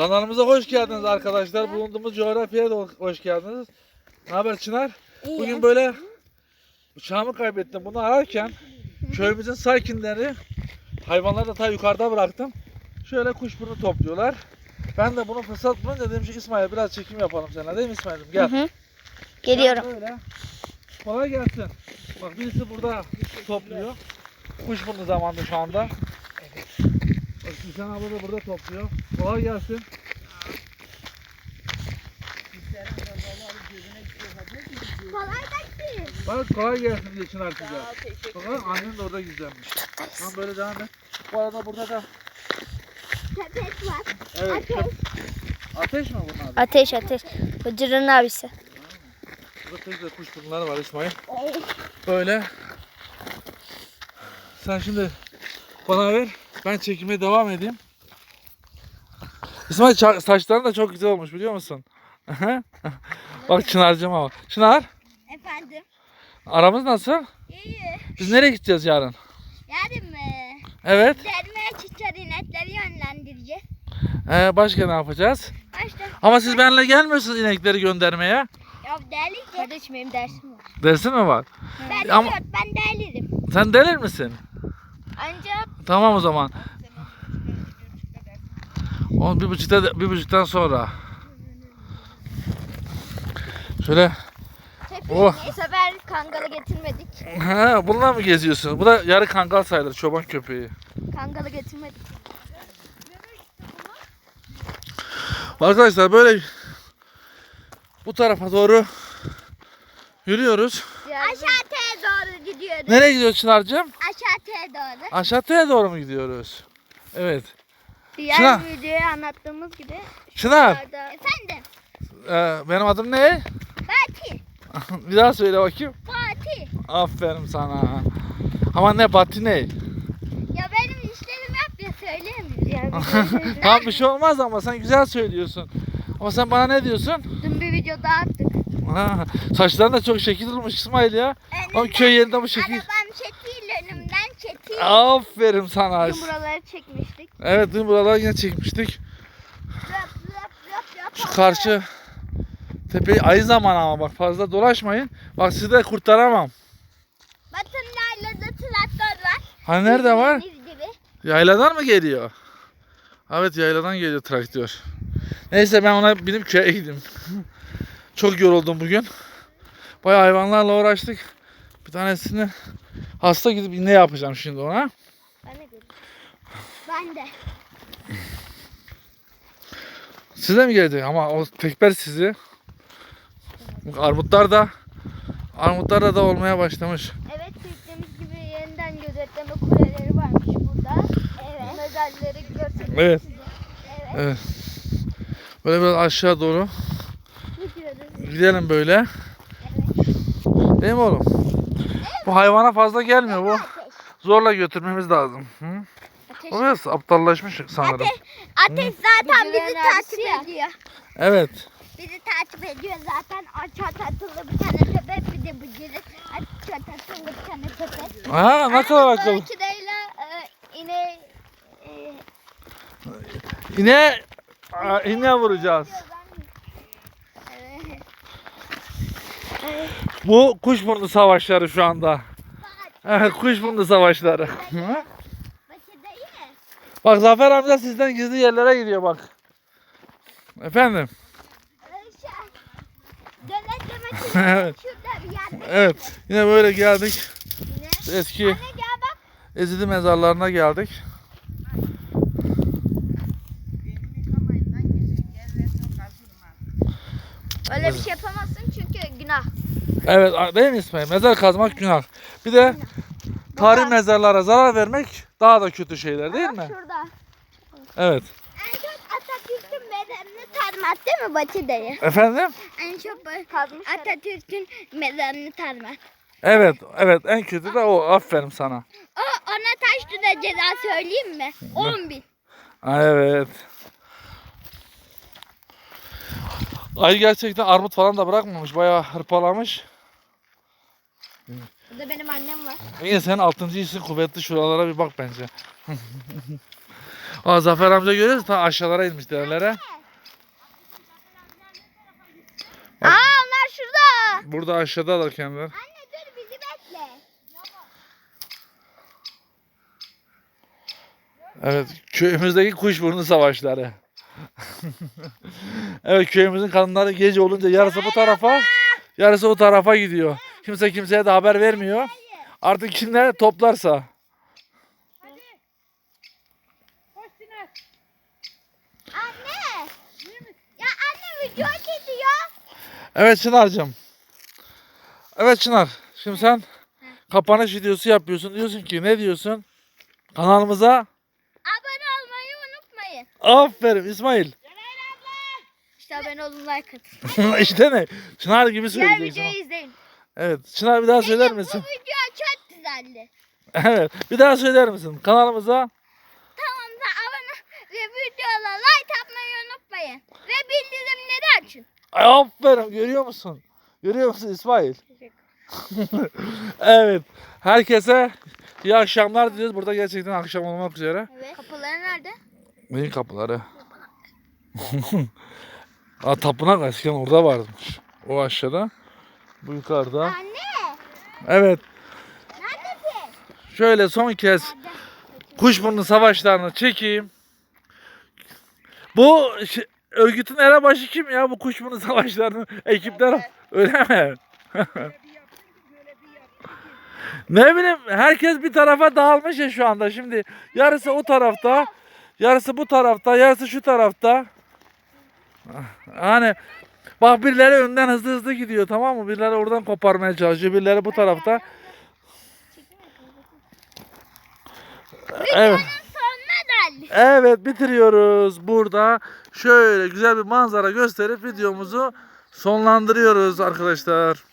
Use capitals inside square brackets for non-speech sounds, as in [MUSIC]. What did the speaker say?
Kanalımıza hoş geldiniz arkadaşlar. Bulunduğumuz coğrafyaya da hoş geldiniz. Ne haber Çınar? Bugün böyle uçağımı kaybettim. Bunu ararken köyümüzün sakinleri hayvanları da ta yukarıda bıraktım. Şöyle kuşburnu topluyorlar. Ben de bunu fırsat bulunca dedim ki İsmail biraz çekim yapalım sana değil mi İsmail'im? Gel. Hı hı. Geliyorum. Böyle. Kolay gelsin. Bak birisi burada topluyor. Kuşburnu zamanı şu anda. Bak Gülşen abla da burada topluyor. Kolay gelsin. Kolay gelsin. Bak kolay gelsin diye Çınar size. Bakın annen de orada gizlenmiş. Tamam böyle devam et. Bu arada burada da Köpek var. evet. Ateş. Ateş mi bunun adı? Ateş ateş. Bıcır'ın abisi. Burada tek de kuşburnular var İsmail. Böyle. Sen şimdi bana ver. Ben çekime devam edeyim. İsmail ça- saçların da çok güzel olmuş biliyor musun? [LAUGHS] Bak Çınar'cığım ama. Çınar Efendim. aramız nasıl? İyi. Biz nereye gideceğiz yarın? Yarın mı? Evet. Derme çiçer inekleri yönlendireceğiz. Ee, başka ne yapacağız? Başta. Ama siz benimle gelmiyorsunuz inekleri göndermeye. Ya deli ki. Kardeşim benim dersim var. Dersin mi var? Ben Ama- Ama... ben delirim. Sen delir misin? Ancak Tamam o zaman. On bir buçukta bir buçuktan sonra. Şöyle. Oh. bu sefer kangalı getirmedik. Ha, bununla mı geziyorsun? Bu da yarı kangal sayılır çoban köpeği. Kangalı getirmedik. Arkadaşlar böyle bu tarafa doğru yürüyoruz. Aşağı T'ye doğru gidiyoruz. Nereye gidiyoruz Çınar'cığım? Aşağı T'ye doğru. Aşağı T'ye doğru mu gidiyoruz? Evet. Diğer Çınar. videoyu anlattığımız gibi. Çınar, Efendim. e, benim adım ne? Fatih. [LAUGHS] bir daha söyle bakayım. Fatih. Aferin sana. Ama ne Bati ne? Ya benim işlerimi yap ya söyleyemiyorum. [LAUGHS] yani [LAUGHS] Tamam bir şey olmaz ama sen güzel söylüyorsun. Ama sen bana ne diyorsun? dün bir video daha attık. Ha, saçların da çok şekil olmuş İsmail ya. Ama Önümden, köy yerinde bu şekil. Çetil. Aferin sana. Dün buraları çekmiştik. Evet dün buralar yine çekmiştik. Şu karşı tepeyi ayı zaman ama bak fazla dolaşmayın. Bak sizi de kurtaramam. Batın yaylada traktör var. Hani nerede var? Yayladan mı geliyor? Evet yayladan geliyor traktör. Neyse ben ona binip köye gideyim. [LAUGHS] Çok yoruldum bugün. Bayağı hayvanlarla uğraştık. Bir tanesini hasta gidip ne yapacağım şimdi ona? Ben de gördüm. Ben de. Size mi geldi? Ama o tekber sizi. Bak Armutlar da armutlar da, da olmaya başlamış. Evet dediğimiz gibi yeniden gözetleme kuleleri varmış burada. Evet. Medalleri göstereyim Evet. size. Evet. Böyle biraz aşağı doğru Gidiyoruz. gidelim böyle. Değil mi oğlum? Bu hayvana fazla gelmiyor bu. Zorla götürmemiz lazım. Hı? Ateş. O biraz aptallaşmış sanırım. Ateş zaten Gücü bizi takip ediyor. Evet. Bizi takip ediyor zaten. Aç atılı bir tane köpek bir de bu geri. Aç atılı bir tane köpek. Ha ne kadar akıllı. Ölçüdeyle e, ineği e, İne Aa, iğne vuracağız. [LAUGHS] Bu kuşburnu savaşları şu anda. Evet, kuşburnu savaşları. Bak Zafer amca sizden gizli yerlere gidiyor bak. Efendim. Evet. şurada bir yerde. Evet. Yine böyle geldik. Eski Anne gel bak. Ezidi mezarlarına geldik. öyle bir şey yapamazsın. Evet değil mi İsmail? Mezar kazmak günah. Bir de tarih mezarlara zarar vermek daha da kötü şeyler değil mi? Şurada. Evet. En çok Atatürk'ün mezarını tarmak değil mi Batı dayı? Efendim? En çok. Atatürk'ün mezarını tarmak. Evet, evet en kötü de o. Aferin sana. O, ona taş tuta ceza söyleyeyim mi? 10 bin. Evet. Ay gerçekten armut falan da bırakmamış. Bayağı hırpalamış. Burada benim annem var. İyi sen altıncı iyisin kuvvetli şuralara bir bak bence. Aa, Zafer amca görüyoruz ta aşağılara inmiş derelere. Aa onlar şurada. Burada aşağıdalar kendileri. Anne dur bizi bekle. Evet, köyümüzdeki kuşburnu savaşları. [LAUGHS] evet, köyümüzün kadınları gece olunca yarısı bu tarafa, yarısı o tarafa gidiyor. Kimse kimseye de haber vermiyor. Artık kim ne toplarsa. Anne. Ya anne video çekiyor. Evet Çınar'cığım. Evet Çınar, şimdi sen kapanış videosu yapıyorsun. Diyorsun ki ne diyorsun? Kanalımıza Abone olmayı unutmayın. aferin İsmail. İşte abone olun like atın. [LAUGHS] işte ne? Çınar gibi Diğer söyleyeceksin. videoyu izleyin. Evet, Çınar bir daha söyler misin? Bu video çok güzeldi. [LAUGHS] Evet, bir daha söyler misin? Kanalımıza Tamam da abone ve videoya like atmayı unutmayın. Ve bildirimleri açın. Ay, Aferin görüyor musun? Görüyor musun İsmail? [LAUGHS] evet. Herkese iyi akşamlar diliyoruz. Burada gerçekten akşam olmak üzere. Evet. Kapıları nerede? Neyin kapıları? Aa, [LAUGHS] tapınak eskiden orada varmış. O aşağıda. Bu yukarıda. Anne. Evet. Neredesin? Şöyle son kez kuşburnu savaşlarını çekeyim. Bu örgütün elebaşı kim ya bu kuşburnu savaşlarının ekipler öyle mi? ne bileyim herkes bir tarafa dağılmış ya şu anda şimdi yarısı o tarafta yarısı bu tarafta yarısı şu tarafta hani bak birileri önden hızlı hızlı gidiyor tamam mı birileri oradan koparmaya çalışıyor birileri bu tarafta evet. Evet bitiriyoruz burada. Şöyle güzel bir manzara gösterip videomuzu sonlandırıyoruz arkadaşlar.